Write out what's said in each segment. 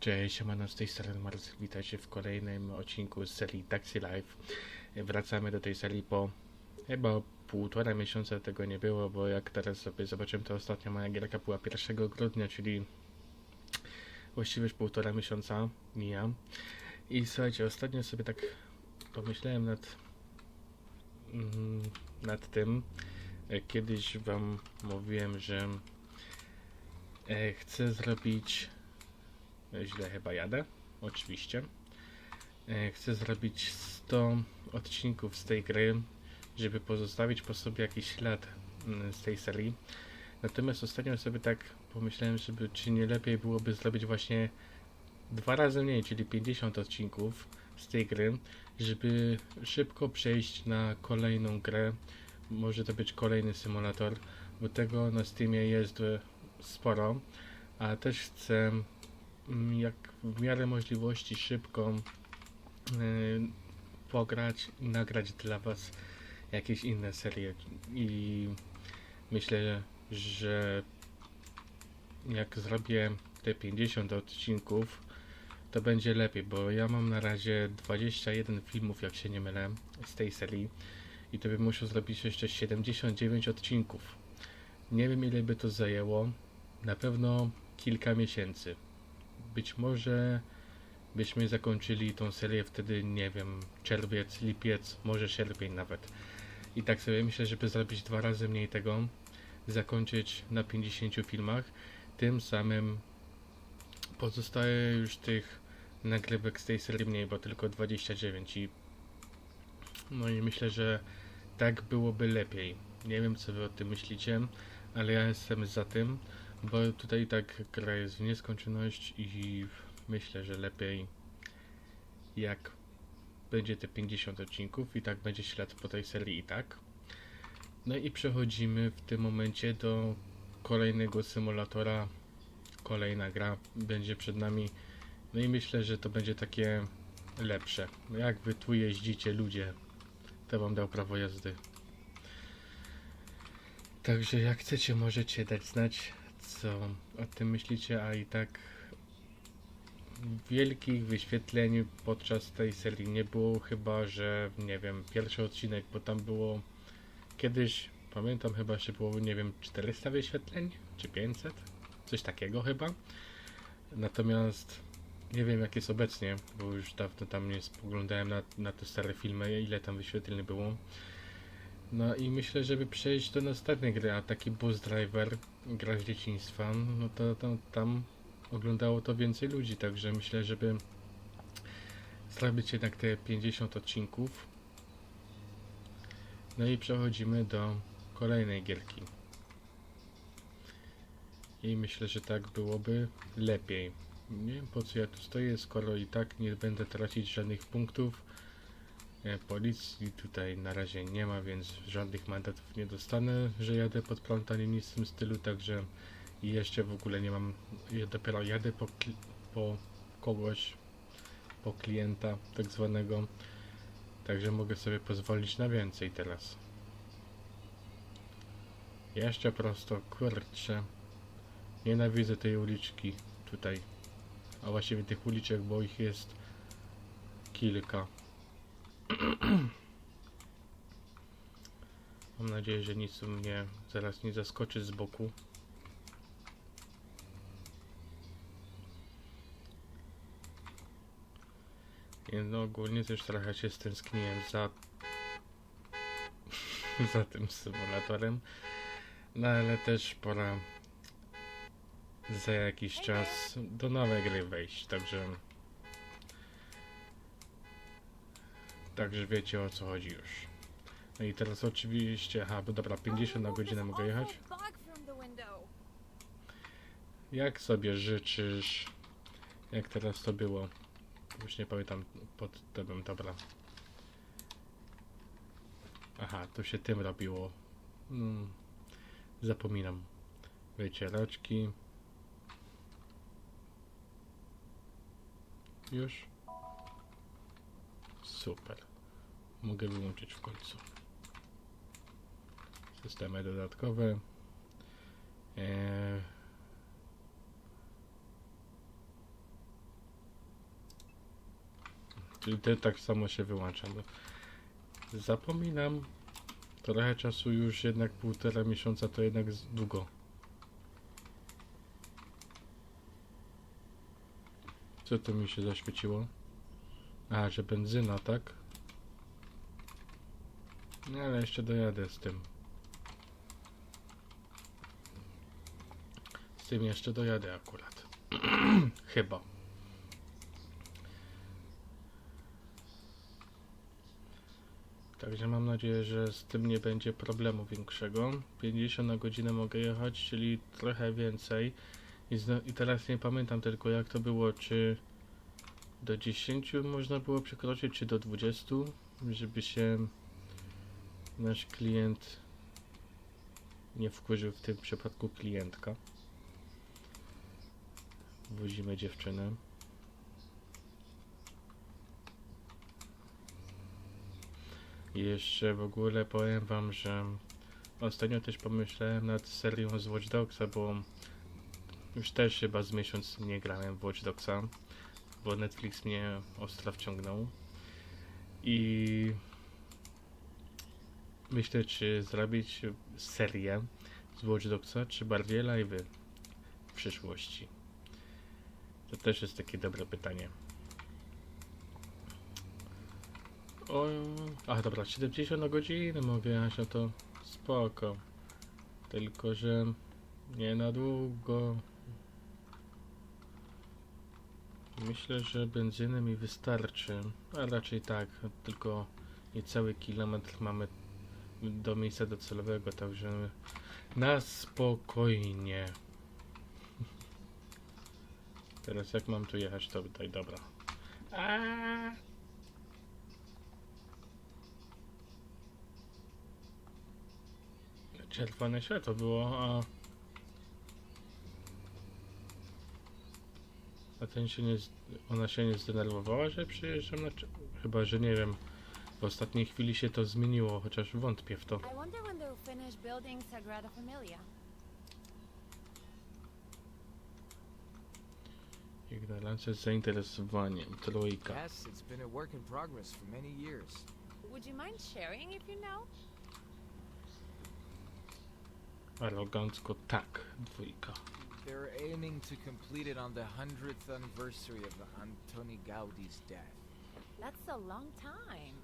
Cześć, siemano, z tej strony. Witajcie w kolejnym odcinku z serii Taxi Life. Wracamy do tej serii po chyba półtora miesiąca tego nie było, bo jak teraz sobie zobaczyłem, to ostatnia moja gierka była 1 grudnia, czyli właściwie już półtora miesiąca mija. I słuchajcie, ostatnio sobie tak pomyślałem nad, mm, nad tym. Kiedyś wam mówiłem, że e, chcę zrobić Źle chyba jadę, oczywiście. E, Chcę zrobić 100 odcinków z tej gry, żeby pozostawić po sobie jakiś ślad mm, z tej serii. Natomiast ostatnio sobie tak pomyślałem, żeby czy nie lepiej byłoby zrobić właśnie dwa razy mniej, czyli 50 odcinków z tej gry, żeby szybko przejść na kolejną grę. Może to być kolejny symulator, bo tego na Steamie jest e, sporo, a też chcę jak w miarę możliwości szybko y, pograć i nagrać dla Was jakieś inne serie i myślę, że jak zrobię te 50 odcinków to będzie lepiej, bo ja mam na razie 21 filmów, jak się nie mylę, z tej serii i to bym musiał zrobić jeszcze 79 odcinków. Nie wiem ile by to zajęło, na pewno kilka miesięcy. Być może byśmy zakończyli tą serię wtedy, nie wiem, czerwiec, lipiec, może sierpień nawet. I tak sobie myślę, żeby zrobić dwa razy mniej tego, zakończyć na 50 filmach, tym samym pozostaje już tych nagrywek z tej serii mniej, bo tylko 29 i no i myślę, że tak byłoby lepiej. Nie wiem co wy o tym myślicie, ale ja jestem za tym, bo tutaj tak gra jest w nieskończoność i myślę, że lepiej jak będzie te 50 odcinków i tak będzie ślad po tej serii i tak. No i przechodzimy w tym momencie do kolejnego symulatora. Kolejna gra będzie przed nami. No i myślę, że to będzie takie lepsze. Jak wy tu jeździcie ludzie, to wam dał prawo jazdy. Także jak chcecie, możecie dać znać, co o tym myślicie, a i tak wielkich wyświetleń podczas tej serii nie było, chyba że, nie wiem, pierwszy odcinek, bo tam było kiedyś, pamiętam chyba, że było, nie wiem, 400 wyświetleń, czy 500, coś takiego chyba. Natomiast nie wiem jak jest obecnie, bo już dawno tam nie spoglądałem na, na te stare filmy, ile tam wyświetleń było. No i myślę, żeby przejść do następnej gry, a taki Bus Driver, gra z dzieciństwa, no to, to tam oglądało to więcej ludzi, także myślę, żeby zrobić jednak te 50 odcinków. No i przechodzimy do kolejnej gierki. I myślę, że tak byłoby lepiej. Nie wiem po co ja tu stoję, skoro i tak nie będę tracić żadnych punktów. E, Policji tutaj na razie nie ma, więc żadnych mandatów nie dostanę, że jadę pod prąd ani nic w tym stylu, także jeszcze w ogóle nie mam, ja dopiero jadę po, po kogoś, po klienta tak zwanego, także mogę sobie pozwolić na więcej teraz. Jeszcze prosto, kurczę, nienawidzę tej uliczki tutaj, a właściwie tych uliczek, bo ich jest kilka. Mam nadzieję, że nic mnie zaraz nie zaskoczy z boku. No ogólnie też trochę się stęskniłem za za tym symulatorem. No ale też pora za jakiś czas do nowej gry wejść, także także wiecie o co chodzi już. No i teraz oczywiście, aha, bo dobra, 50 na godzinę mogę jechać. Jak sobie życzysz? Jak teraz to było? Już nie pamiętam pod tobą, dobra. Aha, to się tym robiło. Hmm. Zapominam. Wycieraczki. Już? Super. Mogę wyłączyć w końcu. Systemy dodatkowe. Eee, Czyli ty tak samo się wyłącza. Zapominam. Trochę czasu już jednak półtora miesiąca to jednak długo. Co to mi się zaświeciło? A, że benzyna, tak? Ale jeszcze dojadę z tym. Z tym jeszcze dojadę akurat. Chyba. Także mam nadzieję, że z tym nie będzie problemu większego. 50 na godzinę mogę jechać, czyli trochę więcej. I, I teraz nie pamiętam tylko jak to było, czy do 10 można było przekroczyć, czy do 20, żeby się nasz klient nie wkurzył w tym przypadku klientka. Wozimy dziewczynę. I jeszcze w ogóle powiem wam, że ostatnio też pomyślałem nad serią z Watch Dogsa, bo już też chyba z miesiąc nie grałem w Watch Dogsa, bo Netflix mnie ostro wciągnął. I myślę, czy zrobić serię z Watch Dogsa, czy bardziej live'y w przyszłości. To też jest takie dobre pytanie. O, a dobra, 70 na godzinę mogę jechać, no to spoko. Tylko, że nie na długo. Myślę, że benzyny mi wystarczy. A raczej tak, tylko niecały kilometr mamy do miejsca docelowego, także na spokojnie. Teraz jak mam tu jechać, to tutaj, dobra. Aaaa! Czerwone światło było, a... A ten się nie... Ona się nie zdenerwowała, że przyjeżdżam na... cz- Chyba, że nie wiem. W ostatniej chwili się to zmieniło, chociaż wątpię w to. I wonder when they'll finish building Sagrada Familia. Ignorancja z zainteresowaniem. Trójka. Yes, it's been a work in progress for many years. Would you mind sharing if you know? Arogancko tak. Dwójka. They're aiming to complete it on the 100th anniversary of Antoni Gaudi's death. That's a long time.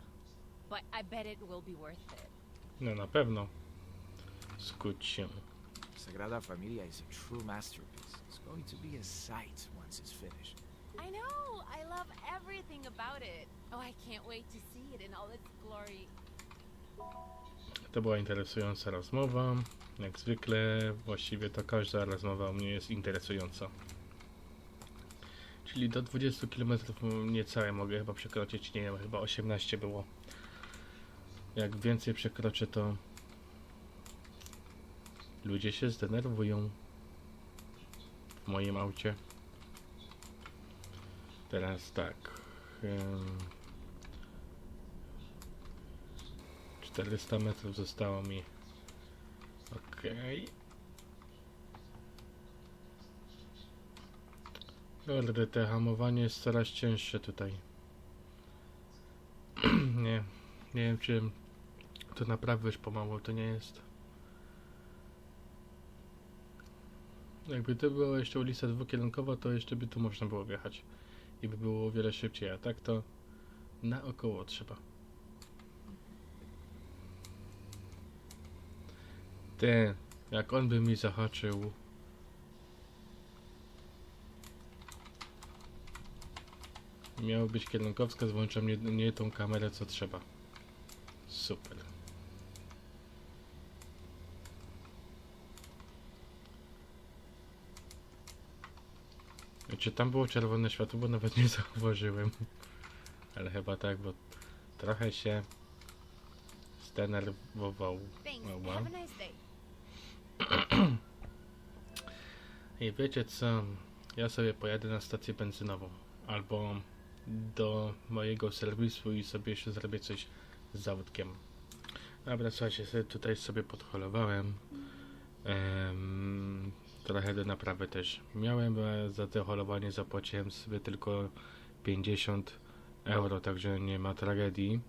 But I bet it will be worth it. No na pewno. Skuć się. Sagrada Familia is a true masterpiece. It's going to be a sight once it's finished. I know! I love everything about it. Oh, I can't wait to see it in all its glory. To była interesująca rozmowa. Jak zwykle, właściwie to każda rozmowa u mnie jest interesująca. Czyli do 20 km niecałe mogę chyba przekroczyć, nie wiem, chyba 18 było. Jak więcej przekroczę, to ludzie się zdenerwują w moim aucie. Teraz tak. em, 400 metrów zostało mi. Okej. Kurde, te hamowanie jest coraz cięższe tutaj. nie, nie wiem czy to naprawdę już pomału to nie jest. Jakby to była jeszcze ulica dwukierunkowa, to jeszcze by tu można było wjechać. I by było o wiele szybciej, a tak to naokoło trzeba. Ty, jak on by mi zahaczył. Miało być kierunkowskaz, włączam nie, nie tą kamerę co trzeba. Super. Czy tam było czerwone światło, bo nawet nie zauważyłem. Ale chyba tak, bo trochę się zdenerwował. I wiecie co? Ja sobie pojadę na stację benzynową albo do mojego serwisu i sobie jeszcze zrobię coś z autkiem. Dobra, słuchajcie, sobie tutaj sobie podholowałem. Em, trochę do naprawy też miałem, za to holowanie zapłaciłem sobie tylko 50 euro, także nie ma tragedii.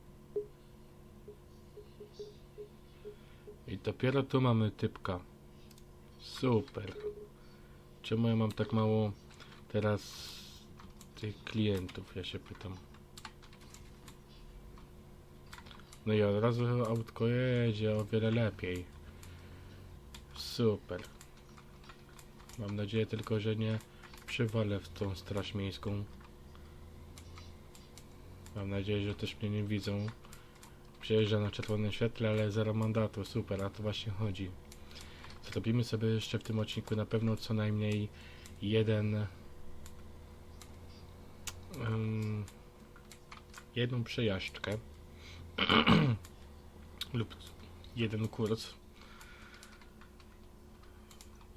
I dopiero tu mamy typka. Super. Czemu ja mam tak mało teraz tych klientów, ja się pytam. No i od razu autko jedzie o wiele lepiej. Super. Mam nadzieję tylko, że nie przywalę w tą straż miejską. Mam nadzieję, że też mnie nie widzą. Przejeżdża na czerwonym świetle, ale zero mandatu. Super, a to właśnie chodzi. Zrobimy sobie jeszcze w tym odcinku na pewno co najmniej jeden em, jedną przejażdżkę lub jeden kurs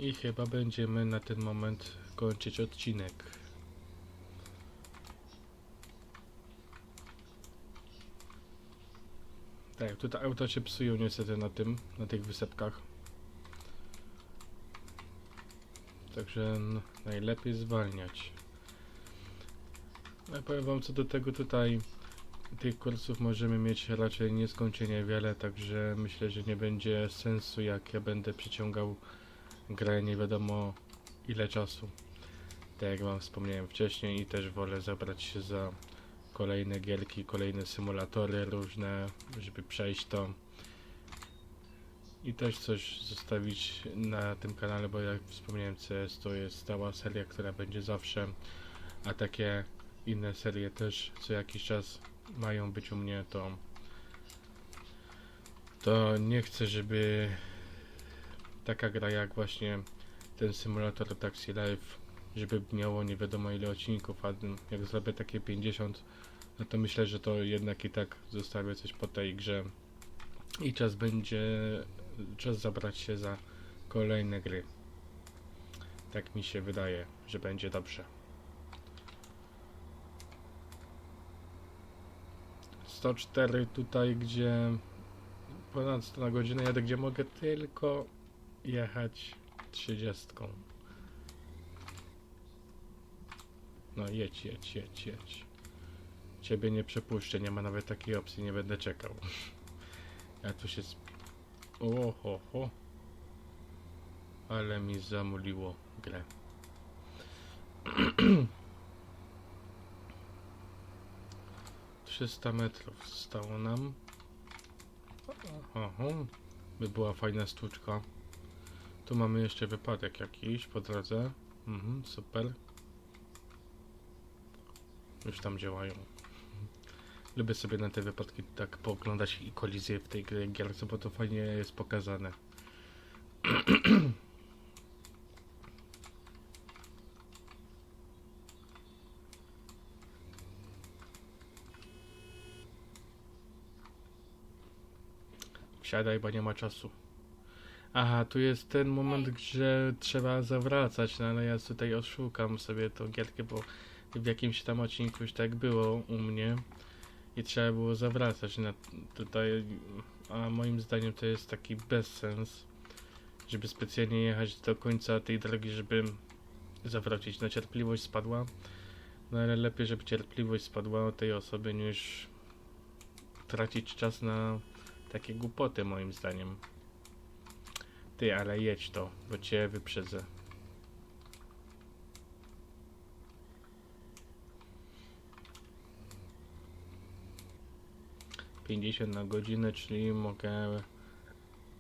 i chyba będziemy na ten moment kończyć odcinek. Tak, tutaj auta się psują niestety na tym, na tych wysepkach. Także no, najlepiej zwalniać. Ja powiem wam co do tego tutaj tych kursów możemy mieć raczej nieskończenie wiele, także myślę, że nie będzie sensu jak ja będę przyciągał grę nie wiadomo ile czasu. Tak jak wam wspomniałem wcześniej i też wolę zabrać się za kolejne gierki, kolejne symulatory różne, żeby przejść to i też coś zostawić na tym kanale, bo jak wspomniałem CS to jest stała seria, która będzie zawsze, a takie inne serie też co jakiś czas mają być u mnie, to to nie chcę, żeby taka gra jak właśnie ten symulator Taxi Life, żeby miało nie wiadomo ile odcinków, a jak zrobię takie 50, no to myślę, że to jednak i tak zostawię coś po tej grze i czas będzie, czas zabrać się za kolejne gry. Tak mi się wydaje, że będzie dobrze. 104 tutaj, gdzie ponad 100 na godzinę jadę, gdzie mogę tylko jechać 30. No jedź, jedź, jedź, jedź. Ciebie nie przepuszczę, nie ma nawet takiej opcji, nie będę czekał. Ja tu się... Oho, ho. Ale mi zamuliło grę. Trzysta metrów zostało nam. Oho, by była fajna sztuczka. Tu mamy jeszcze wypadek jakiś po drodze. Mhm, super. Już tam działają. Lubię sobie na te wypadki tak pooglądać i kolizje w tej gierce, bo to fajnie jest pokazane. Wsiadaj, bo nie ma czasu. Aha, tu jest ten moment, że trzeba zawracać, no ale ja tutaj oszukam sobie tą gierkę, bo w jakimś tam odcinku już tak było u mnie i trzeba było zawracać na tutaj, a moim zdaniem to jest taki bezsens, żeby specjalnie jechać do końca tej drogi, żeby zawrócić. No cierpliwość spadła, no ale lepiej, żeby cierpliwość spadła od tej osoby niż tracić czas na takie głupoty moim zdaniem. Ty, ale jedź to, bo cię wyprzedzę. Pięćdziesiąt na godzinę, czyli mogę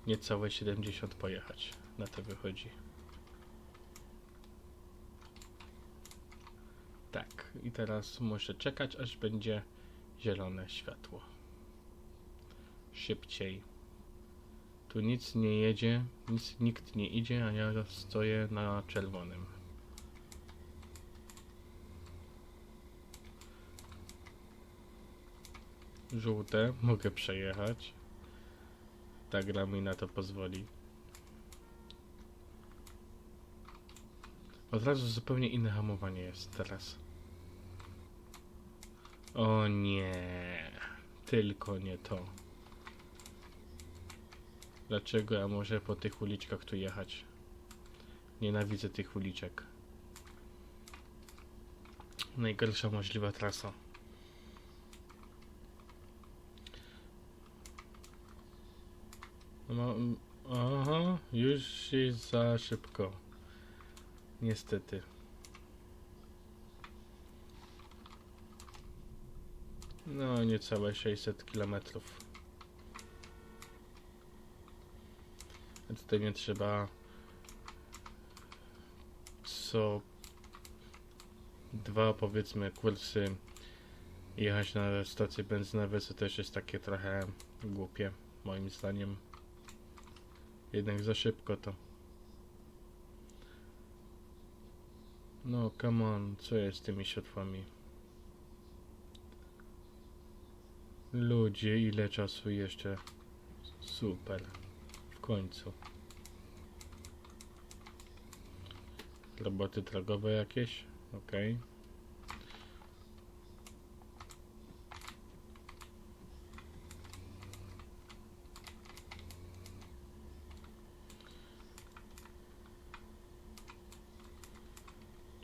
niecałe 70 pojechać. Na to wychodzi. Tak, i teraz muszę czekać, aż będzie zielone światło. Szybciej. Tu nic nie jedzie, nic, nikt nie idzie, a ja stoję na czerwonym. Żółte, mogę przejechać. Ta gra mi na to pozwoli. Od razu zupełnie inne hamowanie jest teraz. O nie, tylko nie to. Dlaczego ja może po tych uliczkach tu jechać? Nienawidzę tych uliczek. Najgorsza możliwa trasa. No, aha, już jest za szybko. Niestety. No, niecałe 600 kilometrów. A Tutaj nie trzeba co dwa powiedzmy kursy jechać na stacje benzynowe, co też jest takie trochę głupie, moim zdaniem. Jednak za szybko to. No, come on, co jest z tymi światłami? Ludzie, ile czasu jeszcze? Super. W końcu. Roboty drogowe jakieś? Okej.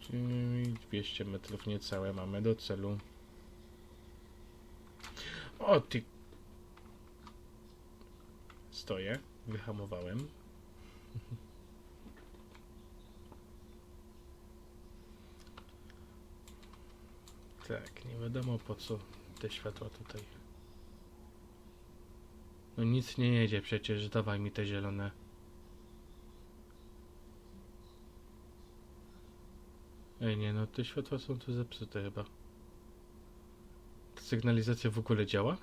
Czyli 200 metrów niecałe mamy do celu. O ty... Stoję, wyhamowałem. Tak, nie wiadomo po co te światła tutaj. No nic nie jedzie przecież, dawaj mi te zielone. Ej, nie no, te światła są tu zepsute chyba. Ta sygnalizacja w ogóle działa?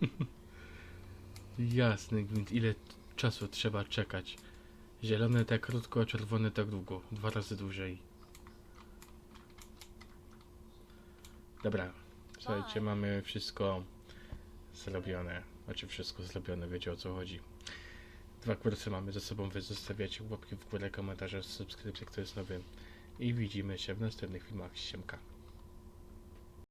Jasny gwint, ile czasu trzeba czekać. Zielone tak krótko, a czerwone tak długo. Dwa razy dłużej. Dobra, słuchajcie, mamy wszystko zrobione. Znaczy wszystko zrobione, wiecie o co chodzi. Dwa kursy mamy ze sobą, wy zostawiacie łapki w górę, komentarze, subskrypcje, kto jest nowy. I widzimy się w następnych filmach. Siemka.